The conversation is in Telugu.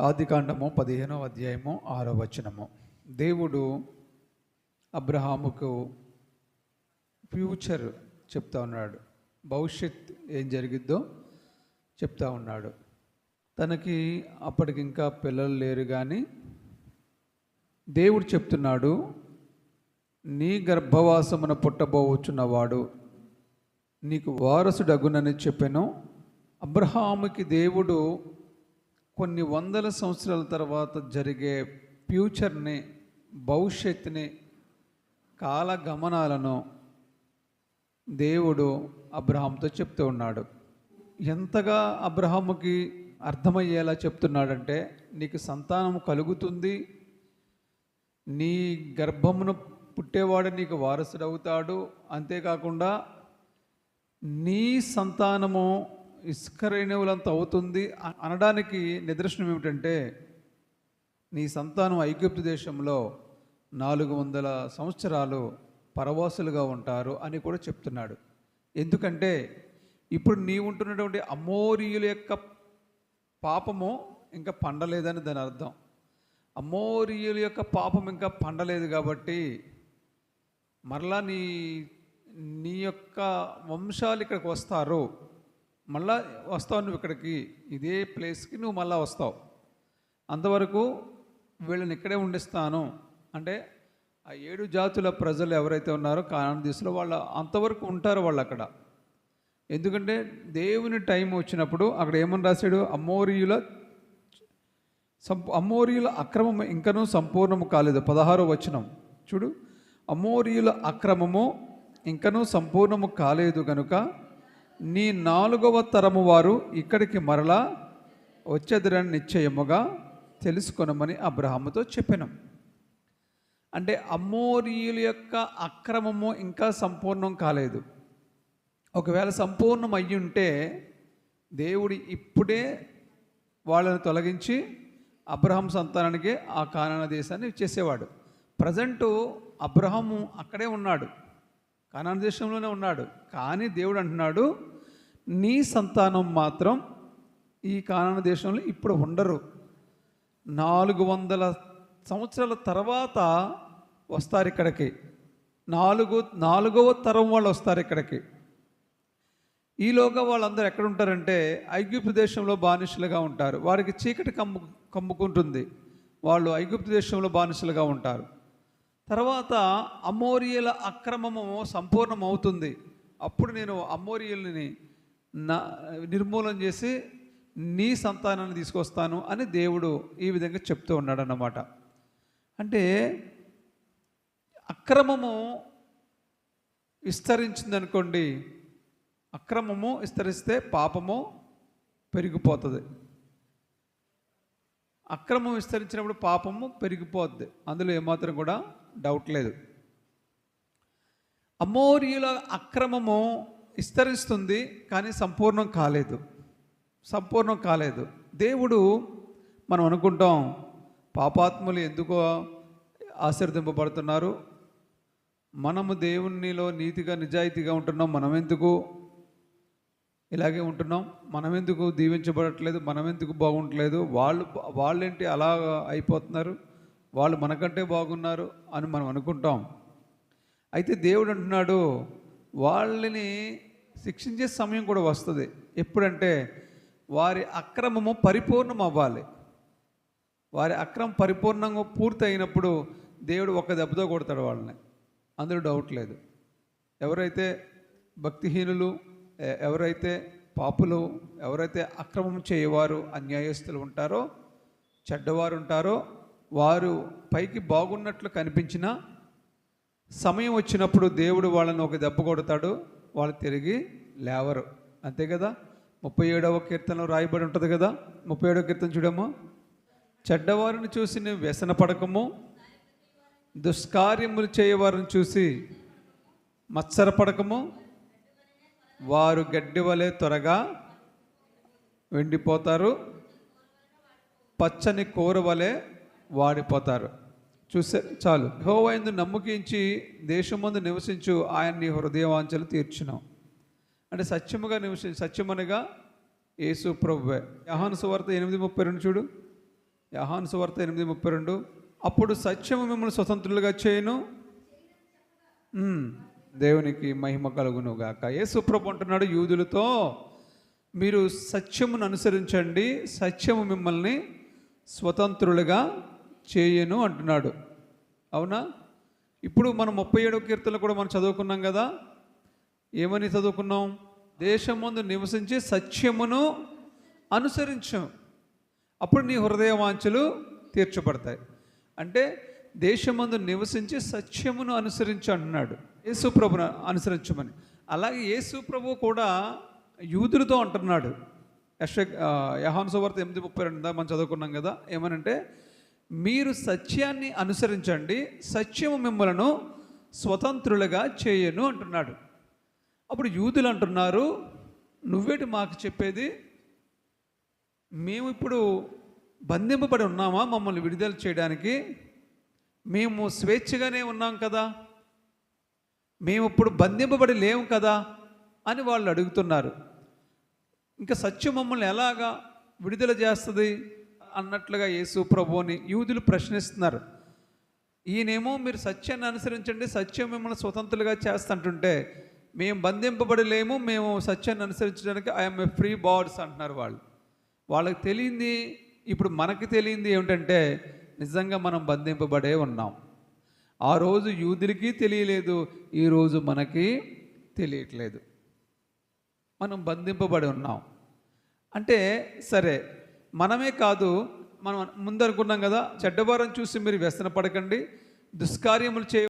ఆదికాండము పదిహేనో అధ్యాయము ఆరో వచనము. దేవుడు అబ్రహాముకు ఫ్యూచర్ చెప్తా ఉన్నాడు. భవిష్యత్ ఏం జరిగిద్దో చెప్తా ఉన్నాడు. తనకి అప్పటికి ఇంకా పిల్లలు లేరు కానీ దేవుడు చెప్తున్నాడు నీ గర్భవాసమున పుట్టబోవచ్చున్నవాడు నీకు వారసుడగునని చెప్పాను. అబ్రహాముకి దేవుడు కొన్ని వందల సంవత్సరాల తర్వాత జరిగే ఫ్యూచర్ని భవిష్యత్తుని కాలగమనాలను దేవుడు అబ్రహాంతో చెప్తూ ఉన్నాడు. ఎంతగా అబ్రహాముకి అర్థమయ్యేలా చెప్తున్నాడంటే నీకు సంతానం కలుగుతుంది నీ గర్భమును పుట్టేవాడు నీకు వారసుడవుతాడు. అంతేకాకుండా నీ సంతానము ఇస్కరైనవులంత అవుతుంది అనడానికి నిదర్శనం ఏమిటంటే నీ సంతానం ఐగుప్తు దేశంలో నాలుగు వందల సంవత్సరాలు పరవాసులుగా ఉంటారు అని కూడా చెప్తున్నాడు. ఎందుకంటే ఇప్పుడు నీ ఉంటున్నటువంటి అమోరియుల యొక్క పాపము ఇంకా పండలేదని దాని అర్థం. అమోరియుల యొక్క పాపం ఇంకా పండలేదు కాబట్టి మరలా నీ నీ యొక్క వంశాలు ఇక్కడికి వస్తారు. మళ్ళా వస్తావు నువ్వు ఇక్కడికి. ఇదే ప్లేస్కి నువ్వు మళ్ళా వస్తావు. అంతవరకు వీళ్ళని ఇక్కడే ఉండిస్తాను. అంటే ఆ ఏడు జాతుల ప్రజలు ఎవరైతే ఉన్నారో కానాన దిశలో వాళ్ళ అంతవరకు ఉంటారు వాళ్ళు అక్కడ. ఎందుకంటే దేవుని టైం వచ్చినప్పుడు అక్కడ ఏమని రాశాడు? అమ్మోరియుల సం అమ్మోరియుల అక్రమం ఇంకనూ సంపూర్ణము కాలేదు. పదహారో వచనం. చూడు. అమోరియుల అక్రమము ఇంకనూ సంపూర్ణము కాలేదు కనుక నీ నాలుగవ తరము వారు ఇక్కడికి మరలా వచ్చేదిరని నిశ్చయముగా తెలుసుకొనమని అబ్రహాముతో చెప్పాను. అంటే అమ్మోరియుల యొక్క అక్రమము ఇంకా సంపూర్ణం కాలేదు. ఒకవేళ సంపూర్ణం అయ్యి ఉంటే దేవుడు ఇప్పుడే వాళ్ళని తొలగించి అబ్రహం సంతానానికి ఆ కానాన దేశాన్ని ఇచ్చేసేవాడు ప్రజెంటు అబ్రహము అక్కడే ఉన్నాడు. కానాన దేశంలోనే ఉన్నాడు. కానీ దేవుడు అంటున్నాడు నీ సంతానం మాత్రం ఈ కానాన దేశంలో ఇప్పుడు ఉండరు. నాలుగు వందల సంవత్సరాల తర్వాత వస్తారు ఇక్కడికి. నాలుగు నాలుగవ తరం వాళ్ళు వస్తారు ఇక్కడికి. ఈలోగా వాళ్ళందరూ ఎక్కడ ఉంటారంటే ఐగుప్తు దేశంలో బానిసలుగా ఉంటారు. వారికి చీకటి కమ్ము కమ్ముకుంటుంది. వాళ్ళు ఐగుప్తు దేశంలో బానిసలుగా ఉంటారు. తర్వాత అమోరియల అక్రమము సంపూర్ణమవుతుంది. అప్పుడు నేను అమోరియల్ని నా నిర్మూలన చేసి నీ సంతానాన్ని తీసుకొస్తాను అని దేవుడు ఈ విధంగా చెప్తూ ఉన్నాడు అన్నమాట అంటే అక్రమము విస్తరించిందనుకోండి అక్రమము విస్తరిస్తే పాపము పెరిగిపోతుంది. అక్రమం విస్తరించినప్పుడు పాపము పెరిగిపోద్ది. అందులో ఏమాత్రం కూడా డౌట్ లేదు. అమోరియుల అక్రమము విస్తరిస్తుంది కానీ సంపూర్ణం కాలేదు. సంపూర్ణం కాలేదు. దేవుడు మనం అనుకుంటాం పాపాత్ములు ఎందుకో ఆశీర్దింపబడుతున్నారు మనము దేవునిలో నీతిగా నిజాయితీగా ఉంటున్నాం మనం ఎందుకు ఇలాగే ఉంటున్నాం మనం ఎందుకు దీవించబడట్లేదు మనం ఎందుకు బాగుంటలేదు? వాళ్ళు వాళ్ళేంటి అలా అయిపోతున్నారు? వాళ్ళు మనకంటే బాగున్నారు అని మనం అనుకుంటాం. అయితే దేవుడు అంటున్నాడు వాళ్ళని శిక్షించే సమయం కూడా వస్తుంది. ఎప్పుడంటే వారి అక్రమము పరిపూర్ణం అవ్వాలి. వారి అక్రమం పరిపూర్ణంగా పూర్తి అయినప్పుడు దేవుడు ఒక దెబ్బతో కొడతాడు వాళ్ళని. అందులో డౌట్ లేదు. ఎవరైతే భక్తిహీనులు ఎవరైతే పాపులు ఎవరైతే అక్రమం చేయవారు అన్యాయస్తులు ఉంటారో చెడ్డవారు ఉంటారో వారు పైకి బాగున్నట్లు కనిపించినా సమయం వచ్చినప్పుడు దేవుడు వాళ్ళని ఒక దెబ్బ కొడతాడు వాళ్ళు తిరిగి లేవరు. అంతే కదా? ముప్పై ఏడవ కీర్తనలో రాయబడి ఉంటుంది కదా? ముప్పై ఏడవ కీర్తన చూడము చెడ్డవారిని చూసి నువ్వు వ్యసన పడకము దుష్కార్యములు చేయవారిని చూసి మత్సరపడకము వారు గడ్డి వలె త్వరగా వెండిపోతారు పచ్చని కూర వలె వాడిపోతారు. చూసే చాలు. యెహోవాయందు నమ్మకించి దేశమందు నివసించు ఆయన నీ హృదయవాంఛలు తీర్చున్నాం అంటే సత్యముగా నివసి సత్యమనగా యేసు ప్రభువే. యహాను సువార్త ఎనిమిది ముప్పై రెండు చూడు. యహాను సువార్త ఎనిమిది ముప్పై రెండు. అప్పుడు సత్యము మిమ్మల్ని స్వతంత్రులుగా చేయను. దేవునికి మహిమ కలుగును గాక. యేసుప్రభు అంటున్నాడు యూదులతో మీరు సత్యమును అనుసరించండి. సత్యము మిమ్మల్ని స్వతంత్రులుగా చేయను అంటున్నాడు. అవునా? ఇప్పుడు మనం ముప్పై ఏడవ కీర్తనలు కూడా మనం చదువుకున్నాం కదా. ఏమని చదువుకున్నాం? దేశం ముందు నివసించి సత్యమును అనుసరించాం. అప్పుడు నీ హృదయ వాంఛలు తీర్చబడతాయి. అంటే దేశమందు నివసించి సత్యమును అనుసరించు అంటున్నాడు. యేసు ప్రభును అనుసరించమని. అలాగే యేసు ప్రభు కూడా యూదులతో అంటున్నాడు. యశ యహాన్ సువార్త ఎనిమిది ముప్పై రెండు మనం చదువుకున్నాం కదా. ఏమనంటే మీరు సత్యాన్ని అనుసరించండి సత్యము మిమ్మలను స్వతంత్రులుగా చేయను అంటున్నాడు. అప్పుడు యూదులు అంటున్నారు నువ్వేటి మాకు చెప్పేది? మేము ఇప్పుడు బంధింపబడి ఉన్నామా మమ్మల్ని విడుదల చేయడానికి? మేము స్వేచ్ఛగానే ఉన్నాం కదా? మేము ఇప్పుడు బంధింపబడి లేము కదా? అని వాళ్ళు అడుగుతున్నారు. ఇంకా సత్యం మమ్మల్ని ఎలాగా విడుదల చేస్తుంది? అన్నట్లుగా యేసు ప్రభువుని యూదులు ప్రశ్నిస్తున్నారు. ఈయనేమో మీరు సత్యాన్ని అనుసరించండి సత్యం మిమ్మల్ని స్వతంత్రులుగా చేస్తుంటుంటే మేము బంధింపబడలేము మేము సత్యాన్ని అనుసరించడానికి ఐఎమ్ ఏ ఫ్రీ బార్డ్స్ అంటున్నారు వాళ్ళు. వాళ్ళకి తెలియంది ఇప్పుడు మనకి తెలియంది ఏమిటంటే నిజంగా మనం బంధింపబడే ఉన్నాం. ఆ రోజు యూదులకి తెలియలేదు ఈరోజు మనకి తెలియట్లేదు. మనం బంధింపబడి ఉన్నాం. అంటే సరే మనమే కాదు మనం ముందనుకున్నాం కదా చెడ్డవారం చూసి మీరు వ్యసన పడకండి దుష్కార్యములు చేయ